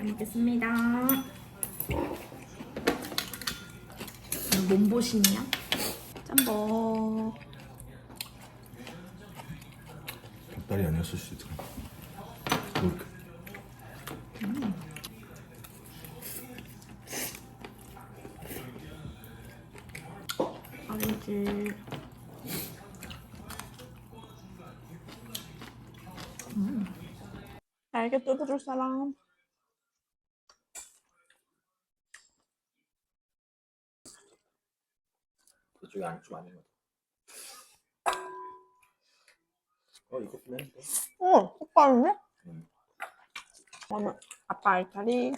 잘 먹겠습니다. 몸보신이야? 짬뽕. 닭다리 아니었을 수도 있잖아. 이렇게. 아니지. 음. 날개 뜯어줄 사람. 이쪽이 안, 좀 아닌 것 같아. 어, 이거 쓰면 돼. 어, 색깔이네? 음. 오늘 아빠 알타리.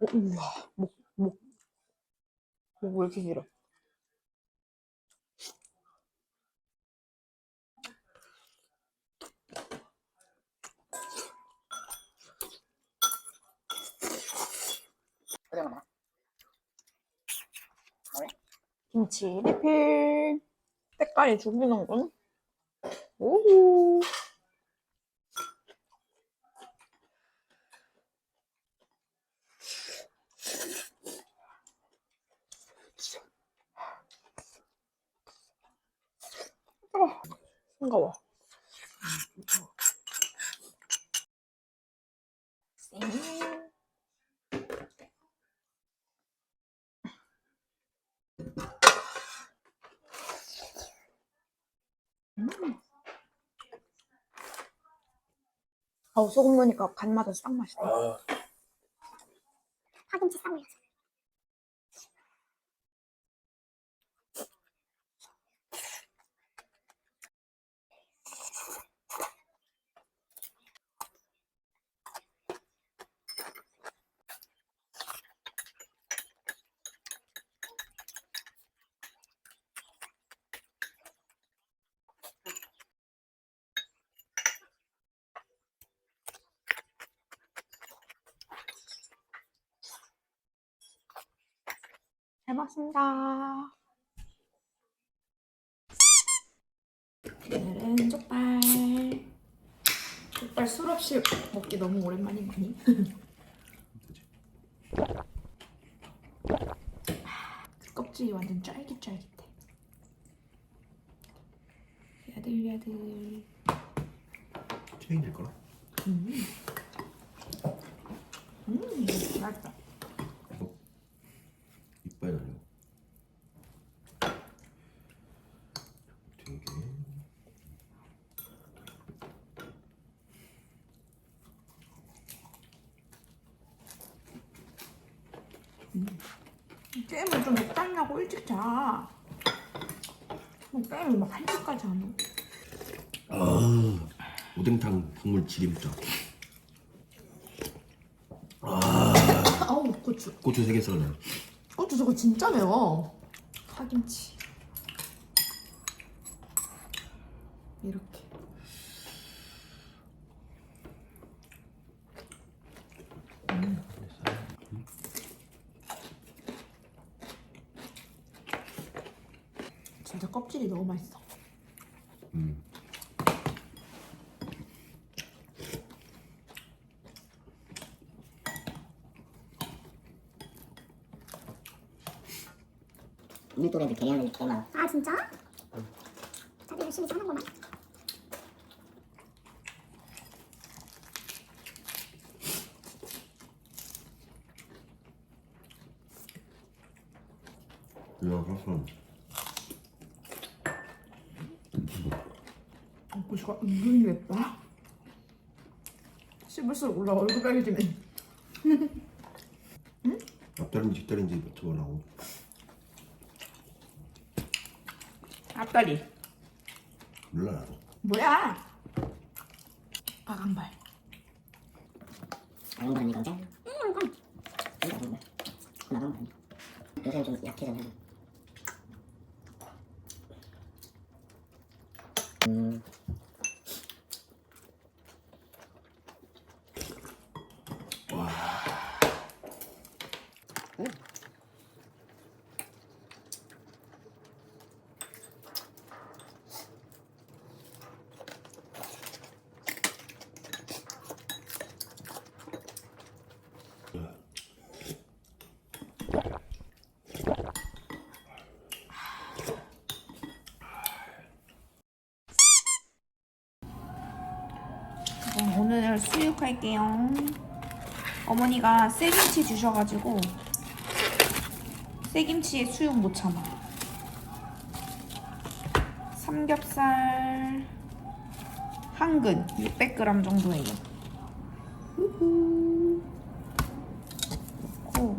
오, 우와, 목, 목. 목왜 이렇게 길어? 김치 리필. 색깔이 죽이는군. 오호. 아, 싱거워. 아우 소금 넣으니까 간 맛은 싹 맛있다. 아, 파김치 쌈이야. 잘 먹습니다. 오늘은 족발. 족발 술 없이 먹기 너무 오랜만인 거니? 껍질이 완전 쫄깃쫄깃해. 야들야들. 체인일 거라. 음, 맛있다. 이빨 아니고. 되게. 게임을 좀 적당하고 일찍 자. 뭐 게임을 막한 시까지 하노? 아, 오뎅탕 국물 지림자. 아우 고추. 고추 세개 썰어. 고추 저거 진짜 매워. 파김치. 이렇게. 음. 진짜 껍질이 너무 맛있어. 음. 우리 또래들 개량을 개 많아. 아 진짜? 다들 열심히 사는구만. 이거 항상 고추가 은근히 맵다. 씹을수록 올라 얼굴 빨개지네. 앞다리인지 뒷다리인지 맞춰보라고. 앞다리. 몰라 나도. 뭐야? 아간발. 이거지? 응, 나간 요새 좀 약해졌네. 음. 오늘 수육할게요. 어머니가 새김치 주셔가지고 새김치에 수육 못 참아. 삼겹살 한근 600g 정도예요. 우후. 넣고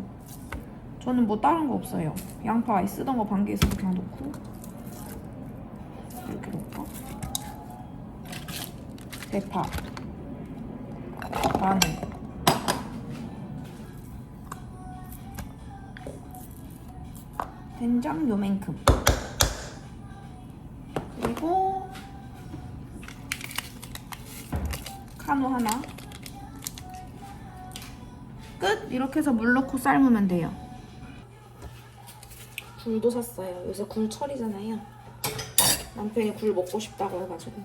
저는 뭐 다른 거 없어요. 양파 쓰던 거 반개 있어서 그냥 넣고 이렇게 넣을까? 대파 마늘 된장 요만큼. 그리고 카누 하나. 끝! 이렇게 해서 물 넣고 삶으면 돼요. 굴도 샀어요. 요새 굴철이잖아요. 남편이 굴 먹고 싶다고 해가지고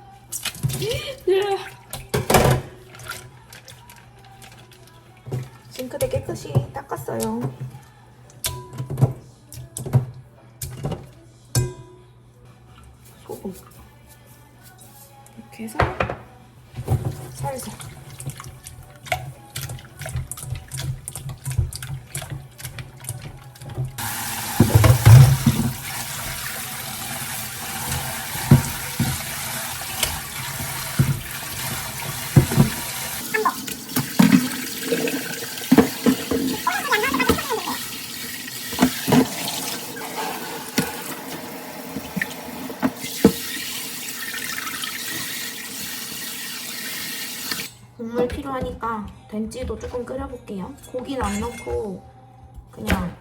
싱크대 깨끗이 닦았어요. 소금. 이렇게 해서 살살 국물 필요하니까 된찌도 조금 끓여볼게요. 고기는 안 넣고 그냥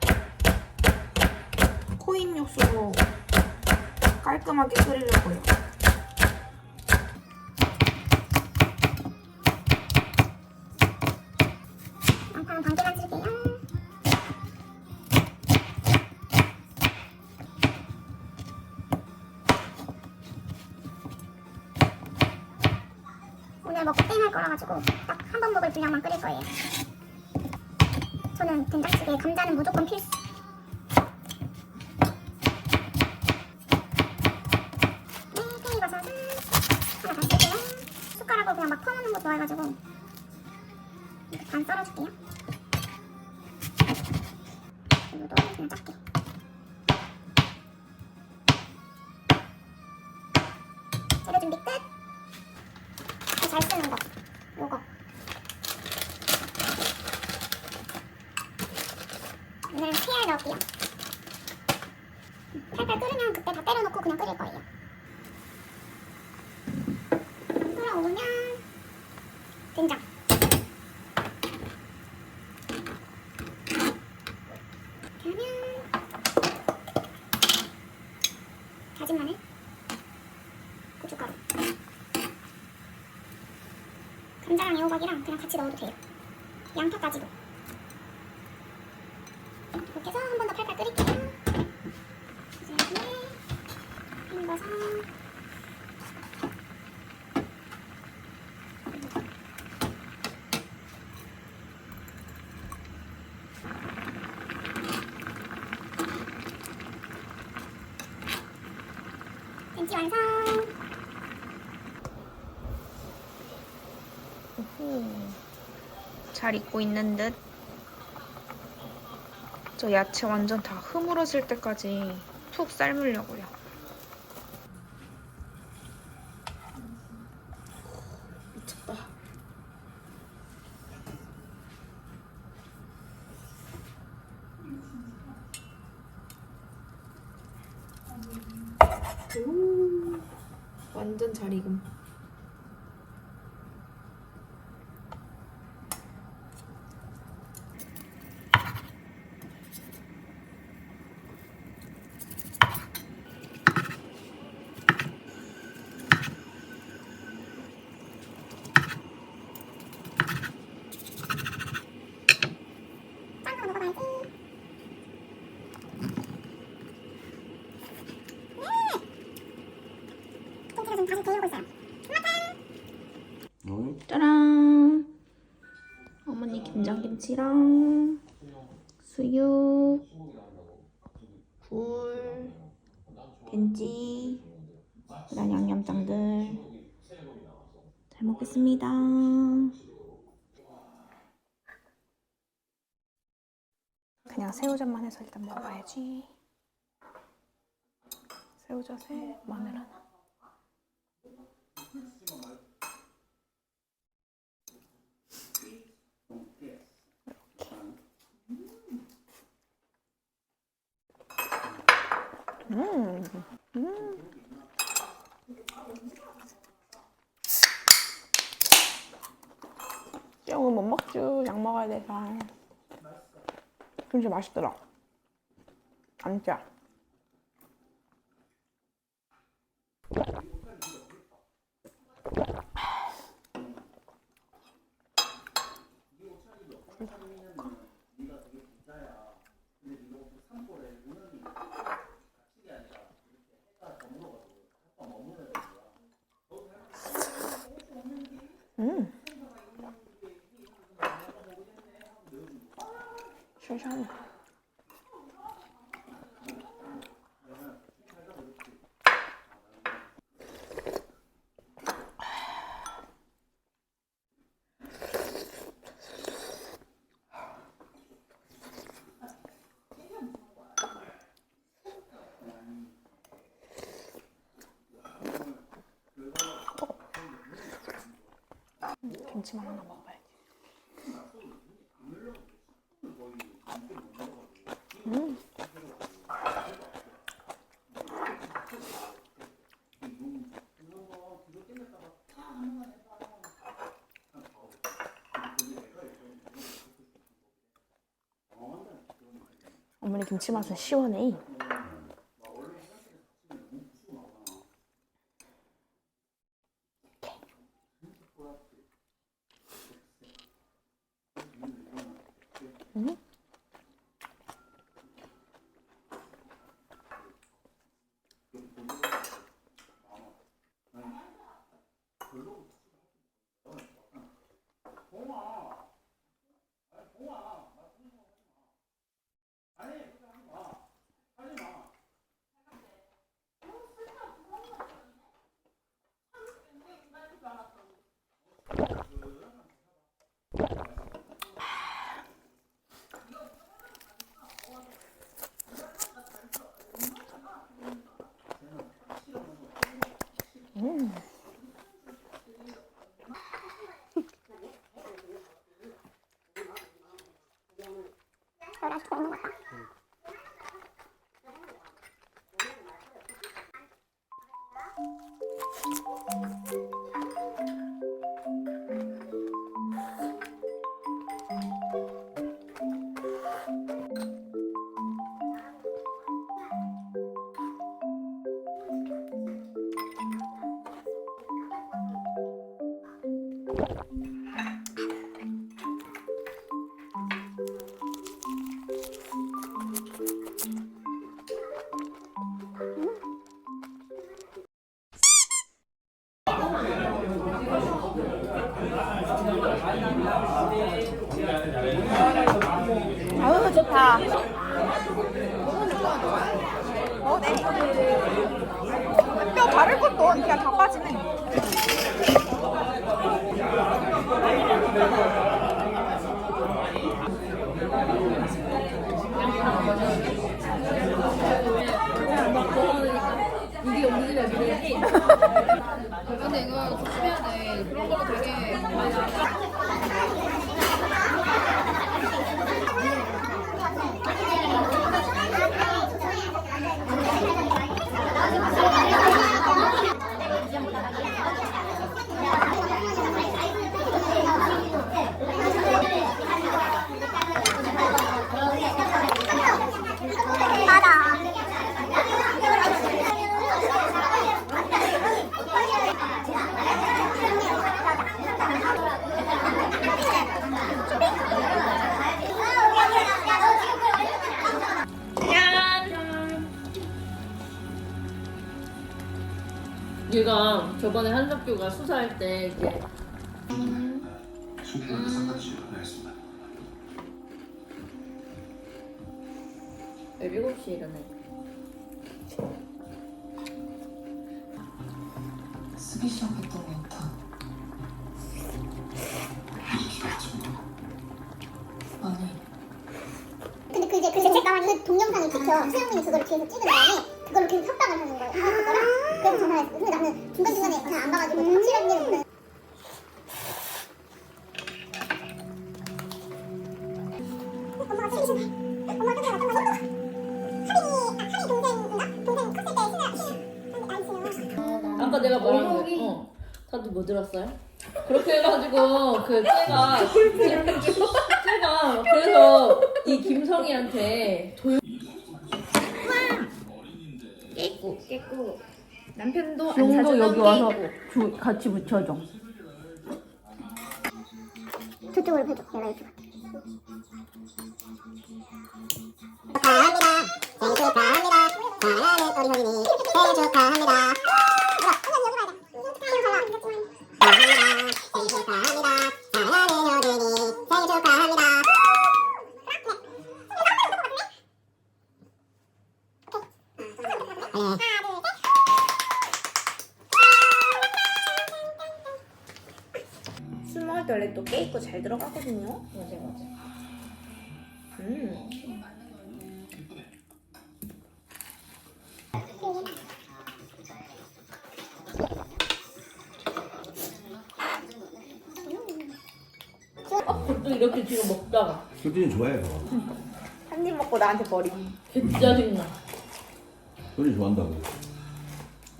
코인 육수로 깔끔하게 끓이려고요. 먹고 땡할 거라 가지고 딱 한 번 먹을 분량만 끓일 거예요. 저는 된장찌개에 감자는 무조건 필수. 네, 팽이 버섯은 하나 더 쓸게요. 숟가락으로 그냥 막 퍼놓는 거 좋아해가지고 이렇게 반 썰어줄게요. 이거도 그냥 작게. 끓으면 그때 다 때려놓고 그냥 끓일 거예요. 끓어오면 된장. 그러면 다진 마늘, 고춧가루, 감자랑 애호박이랑 그냥 같이 넣어도 돼요. 양파까지도. 이렇게 해서 한 번 더 팔팔 끓일게요. 그다음에 헹궈서 된지 완성. 잘 익고 있는 듯. 저 야채 완전 다 흐물어질 때까지 푹 삶으려고요. 미쳤다. 오, 완전 잘 익음. 짠거 먹어봐야지. 네. 김치가 지금 다시 데우고 있어요. 응? 짜란! 어머니 김장김치랑 수육, 굴, 된지, 그다음 양념장들. 잘 먹겠습니다. 그냥 새우젓만 해서 일단 먹어야지. 새우젓에 마늘 하나. 음, 음. 찌영은 못 먹죠. 약 먹어야 돼서. 김치 맛있더라. 안 짜. 음. 시원시원해. 김치만 하나 먹어 어머니 김치 맛은 시원해. 거를 시키고 있는 거죠. 음. 아우 좋다. 어, 네. 뼈 바를 것도 그냥 다 빠지네. 근데 이거 조심해야 돼. 그런 걸로 되게 얘가 저번에 한석규가 수사할 때 이렇게 소개팅을 상담실 보냈습니다. 열 7시에 일어나 쓰기 시작했던 것 같아. 아니. 근데 그 이제 그, 제, 그 동영상을 찍혀 수영민이 그걸 뒤에서 찍은 다음에 전화했어. 근데 나는 중간중간에 그냥 안 봐가지고 확실하게는 모르 엄마가 책임지네. 엄마가 깜짝 놀랐던 거야. 하빈이, 아, 하빈이 동생인가? 동생 컸을 때 신나, 신나. 안 신나. 아까 내가 말한 거 어. 다들 뭐 들었어요? 그렇게 해가지고 그 쟤가 쟤가 그래서 이 김성희한테 도용 깨꾸 깨꾸 남편도 안 사주던 여기 와서. 주, 같이 붙여줘. 저쪽으로 해줘. 내가 이렇게 갈게. 축하합니다. 생일 축하합니다. 사랑하는 우리 효린이 생일. 축하합니다. 잘 들어가거든요. 맞아 맞아. 음. 또 이렇게 지금 먹다가 효진이 좋아해 그거. 한입 먹고 나한테 버리. 개 짜증나. 효진이 좋아한다고.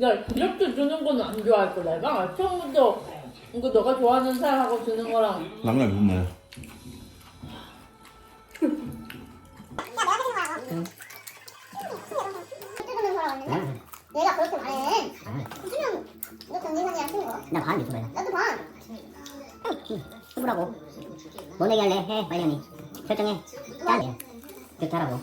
야 이렇게 주는 거는 안 좋아할 거 내가 처음부터 이거 너가 좋아하는 사람하고 주는 거랑 랑랑 무슨 말이야? 뜯으면 돌아왔는데 내가 그렇게 말해 수명 너 쓰는 거나반 유튜브야. 나도 봐 해보라고. 뭐 내기 할래? 해, 빨리 언니. 결정해. 짠. 하라고.